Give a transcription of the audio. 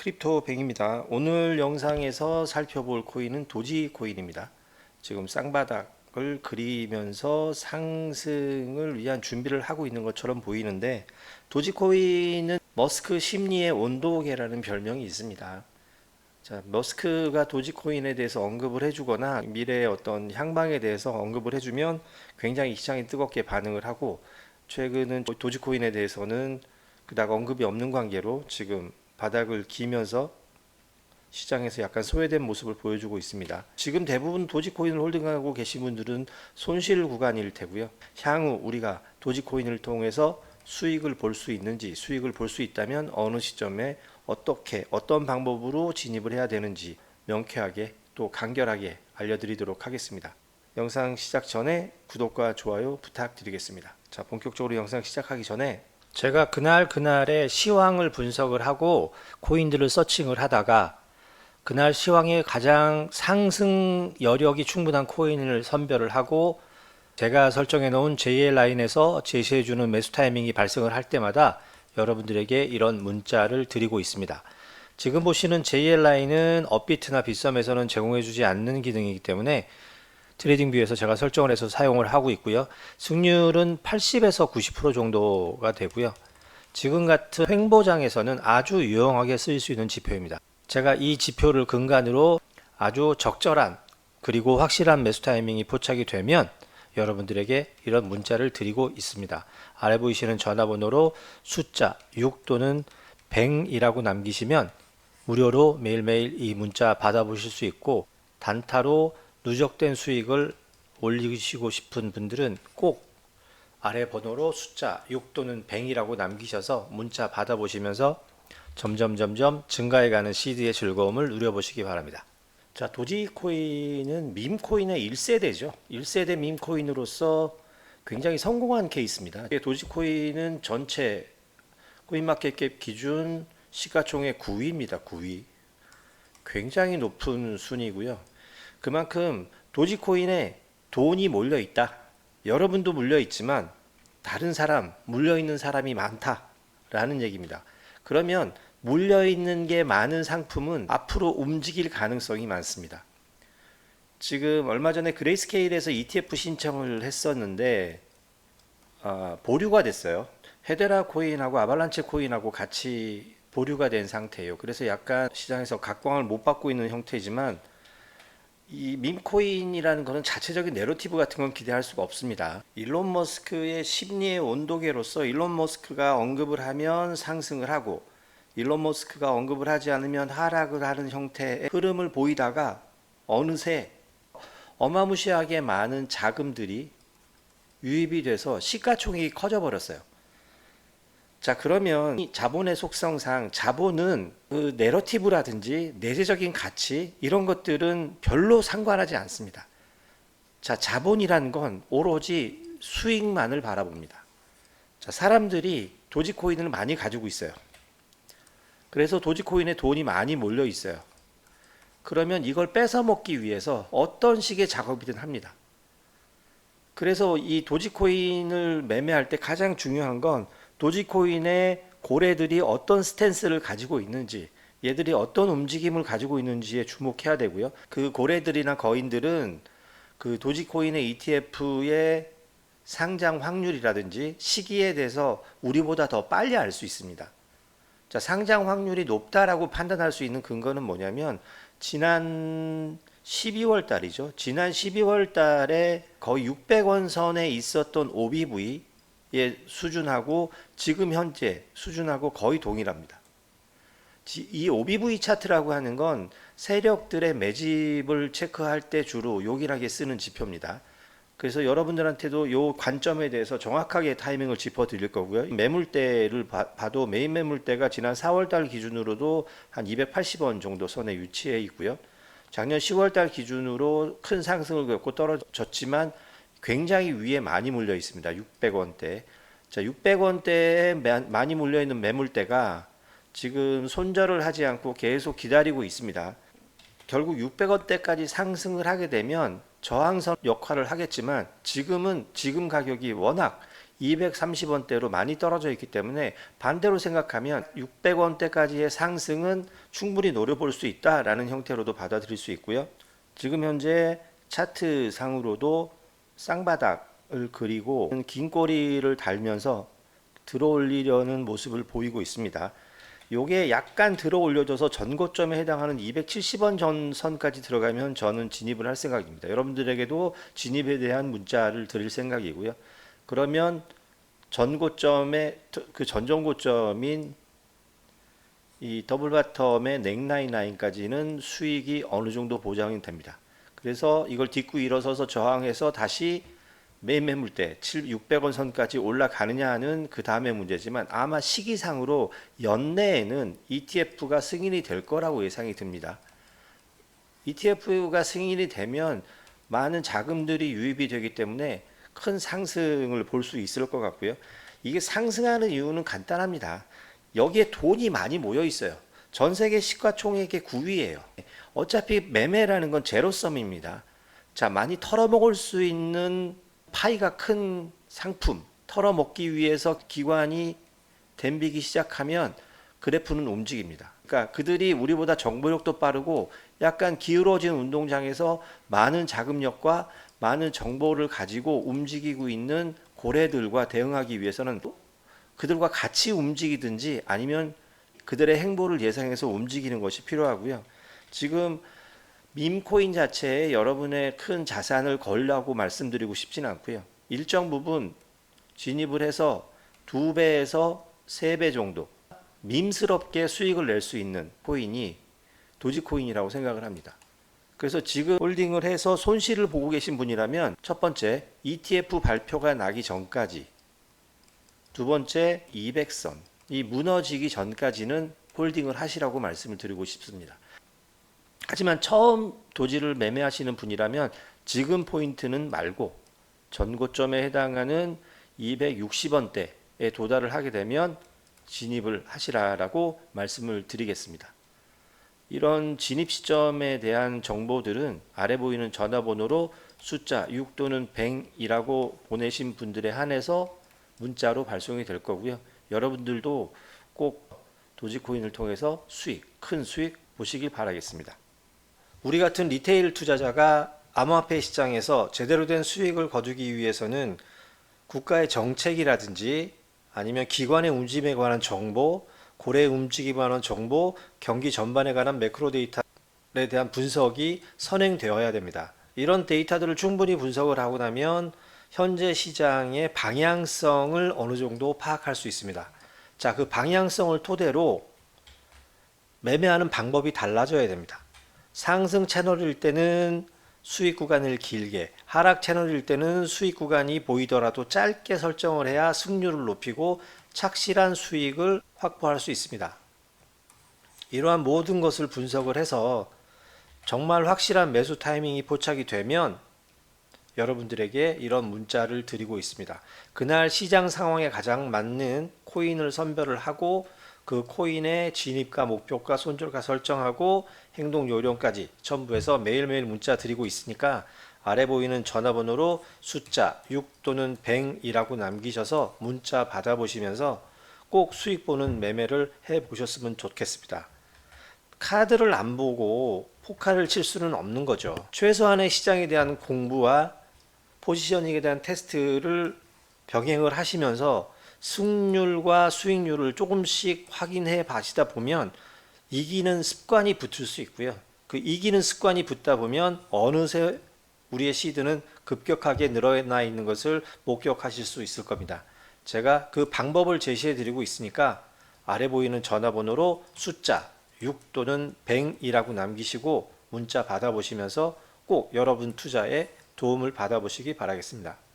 크립토뱅입니다. 오늘 영상에서 살펴볼 코인은 도지코인입니다. 지금 쌍바닥을 그리면서 상승을 위한 준비를 하고 있는 것처럼 보이는데 도지코인은 머스크 심리의 온도계라는 별명이 있습니다. 자, 머스크가 도지코인에 대해서 언급을 해주거나 미래의 어떤 향방에 대해서 언급을 해주면 굉장히 시장이 뜨겁게 반응을 하고 최근은 도지코인에 대해서는 그닥 언급이 없는 관계로 지금 바닥을 기면서 시장에서 약간 소외된 모습을 보여주고 있습니다. 지금 대부분 도지코인을 홀딩하고 계신 분들은 손실 구간일 테고요. 향후 우리가 도지코인을 통해서 수익을 볼 수 있는지, 수익을 볼 수 있다면 어느 시점에 어떻게, 어떤 방법으로 진입을 해야 되는지 명쾌하게 또 간결하게 알려드리도록 하겠습니다. 영상 시작 전에 구독과 좋아요 부탁드리겠습니다. 자, 본격적으로 영상 시작하기 전에 제가 그날 그날의 시황을 분석을 하고 코인들을 서칭을 하다가 그날 시황에 가장 상승 여력이 충분한 코인을 선별을 하고 제가 설정해 놓은 JL 라인에서 제시해 주는 매수 타이밍이 발생을 할 때마다 여러분들에게 이런 문자를 드리고 있습니다. 지금 보시는 JL 라인은 업비트나 빗썸에서는 제공해 주지 않는 기능이기 때문에 트레이딩 뷰에서 제가 설정을 해서 사용을 하고 있고요. 승률은 80에서 90% 정도가 되고요. 지금 같은 횡보장에서는 아주 유용하게 쓰일 수 있는 지표입니다. 제가 이 지표를 근간으로 아주 적절한 그리고 확실한 매수 타이밍이 포착이 되면 여러분들에게 이런 문자를 드리고 있습니다. 아래 보이시는 전화번호로 숫자 6 또는 100이라고 남기시면 무료로 매일매일 이 문자 받아보실 수 있고 단타로 누적된 수익을 올리시고 싶은 분들은 꼭 아래 번호로 숫자 6 또는 100이라고 남기셔서 문자 받아보시면서 점점 점점 증가해가는 시드의 즐거움을 누려보시기 바랍니다. 자, 도지코인은 밈코인의 1세대죠. 1세대 밈코인으로서 굉장히 성공한 케이스입니다. 도지코인은 전체 코인마켓캡 기준 시가총액 9위입니다. 9위. 굉장히 높은 순위고요. 그만큼 도지코인에 돈이 몰려 있다. 여러분도 물려 있지만 다른 사람, 물려 있는 사람이 많다라는 얘기입니다. 그러면 물려 있는 게 많은 상품은 앞으로 움직일 가능성이 많습니다. 지금 얼마 전에 그레이스케일에서 ETF 신청을 했었는데 아, 보류가 됐어요. 헤데라 코인하고 아발란체 코인하고 같이 보류가 된 상태예요. 그래서 약간 시장에서 각광을 못 받고 있는 형태지만 이 밈코인이라는 것은 자체적인 내러티브 같은 건 기대할 수가 없습니다. 일론 머스크의 심리의 온도계로서 일론 머스크가 언급을 하면 상승을 하고 일론 머스크가 언급을 하지 않으면 하락을 하는 형태의 흐름을 보이다가 어느새 어마무시하게 많은 자금들이 유입이 돼서 시가총액이 커져 버렸어요. 자 그러면 이 자본의 속성상 자본은 그 내러티브라든지 내재적인 가치 이런 것들은 별로 상관하지 않습니다. 자 자본이라는 건 오로지 수익만을 바라봅니다. 자 사람들이 도지코인을 많이 가지고 있어요. 그래서 도지코인에 돈이 많이 몰려 있어요. 그러면 이걸 뺏어 먹기 위해서 어떤 식의 작업이든 합니다. 그래서 이 도지코인을 매매할 때 가장 중요한 건 도지코인의 고래들이 어떤 스탠스를 가지고 있는지 얘들이 어떤 움직임을 가지고 있는지에 주목해야 되고요. 그 고래들이나 거인들은 그 도지코인의 ETF의 상장 확률이라든지 시기에 대해서 우리보다 더 빨리 알 수 있습니다. 자, 상장 확률이 높다라고 판단할 수 있는 근거는 뭐냐면 지난 12월 달이죠. 지난 12월 달에 거의 600원 선에 있었던 OBV의 수준하고 지금 현재 수준하고 거의 동일합니다. 지- 이 OBV 차트라고 하는 건 세력들의 매집을 체크할 때 주로 요긴하게 쓰는 지표입니다. 그래서 여러분들한테도 요 관점에 대해서 정확하게 타이밍을 짚어 드릴 거고요. 매물대를 봐- 봐도 메인 매물대가 지난 4월 달 기준으로도 한 280원 정도 선에 위치해 있고요. 작년 10월 달 기준으로 큰 상승을 겪고 떨어졌지만 굉장히 위에 많이 물려 있습니다. 600원대. 자, 600원대에 많이 물려 있는 매물대가 지금 손절을 하지 않고 계속 기다리고 있습니다. 결국 600원대까지 상승을 하게 되면 저항선 역할을 하겠지만 지금은 지금 가격이 워낙 230원대로 많이 떨어져 있기 때문에 반대로 생각하면 600원대까지의 상승은 충분히 노려볼 수 있다라는 형태로도 받아들일 수 있고요. 지금 현재 차트 상으로도 쌍바닥을 그리고 긴 꼬리를 달면서 들어올리려는 모습을 보이고 있습니다. 요게 약간 들어 올려져서 전고점에 해당하는 270원 전선까지 들어가면 저는 진입을 할 생각입니다. 여러분들에게도 진입에 대한 문자를 드릴 생각이고요. 그러면 전고점의 그 전전고점인 이 더블 바텀의 넥라인 라인까지는 수익이 어느 정도 보장이 됩니다. 그래서 이걸 딛고 일어서서 저항해서 다시 매물대 7, 600원 선까지 올라가느냐 하는 그 다음의 문제지만 아마 시기상으로 연내에는 ETF가 승인이 될 거라고 예상이 듭니다. ETF가 승인이 되면 많은 자금들이 유입이 되기 때문에 큰 상승을 볼 수 있을 것 같고요. 이게 상승하는 이유는 간단합니다. 여기에 돈이 많이 모여 있어요. 전 세계 시가총액의 9위예요. 어차피 매매라는 건 제로섬입니다. 자, 많이 털어먹을 수 있는 파이가 큰 상품 털어먹기 위해서 기관이 댐비기 시작하면 그래프는 움직입니다. 그러니까 그들이 우리보다 정보력도 빠르고 약간 기울어진 운동장에서 많은 자금력과 많은 정보를 가지고 움직이고 있는 고래들과 대응하기 위해서는 또 그들과 같이 움직이든지 아니면 그들의 행보를 예상해서 움직이는 것이 필요하고요. 지금 밈코인 자체에 여러분의 큰 자산을 걸라고 말씀드리고 싶지는 않고요. 일정 부분 진입을 해서 두 배에서 세 배 정도 밈스럽게 수익을 낼 수 있는 코인이 도지코인이라고 생각을 합니다. 그래서 지금 홀딩을 해서 손실을 보고 계신 분이라면 첫 번째 ETF 발표가 나기 전까지 두 번째 200선 이 무너지기 전까지는 홀딩을 하시라고 말씀을 드리고 싶습니다. 하지만 처음 도지를 매매하시는 분이라면 지금 포인트는 말고 전고점에 해당하는 260원대에 도달을 하게 되면 진입을 하시라라고 말씀을 드리겠습니다. 이런 진입 시점에 대한 정보들은 아래 보이는 전화번호로 숫자 6 또는 100이라고 보내신 분들에 한해서 문자로 발송이 될 거고요. 여러분들도 꼭 도지코인을 통해서 수익, 큰 수익 보시길 바라겠습니다. 우리 같은 리테일 투자자가 암호화폐 시장에서 제대로 된 수익을 거두기 위해서는 국가의 정책이라든지 아니면 기관의 움직임에 관한 정보, 고래 움직임에 관한 정보, 경기 전반에 관한 매크로 데이터에 대한 분석이 선행되어야 됩니다. 이런 데이터들을 충분히 분석을 하고 나면 현재 시장의 방향성을 어느 정도 파악할 수 있습니다. 자, 그 방향성을 토대로 매매하는 방법이 달라져야 됩니다. 상승 채널일 때는 수익 구간을 길게, 하락 채널일 때는 수익 구간이 보이더라도 짧게 설정을 해야 승률을 높이고 착실한 수익을 확보할 수 있습니다. 이러한 모든 것을 분석을 해서 정말 확실한 매수 타이밍이 포착이 되면 여러분들에게 이런 문자를 드리고 있습니다. 그날 시장 상황에 가장 맞는 코인을 선별을 하고 그 코인의 진입가 목표가 손절가 설정하고 행동 요령까지 첨부해서 매일매일 문자 드리고 있으니까 아래 보이는 전화번호로 숫자 6 또는 100이라고 남기셔서 문자 받아보시면서 꼭 수익 보는 매매를 해 보셨으면 좋겠습니다. 카드를 안 보고 포카를 칠 수는 없는 거죠. 최소한의 시장에 대한 공부와 포지셔닝에 대한 테스트를 병행을 하시면서 승률과 수익률을 조금씩 확인해 봐시다 보면 이기는 습관이 붙을 수 있고요. 그 이기는 습관이 붙다 보면 어느새 우리의 시드는 급격하게 늘어나 있는 것을 목격하실 수 있을 겁니다. 제가 그 방법을 제시해 드리고 있으니까 아래 보이는 전화번호로 숫자 6 또는 100이라고 남기시고 문자 받아보시면서 꼭 여러분 투자에 도움을 받아보시기 바라겠습니다.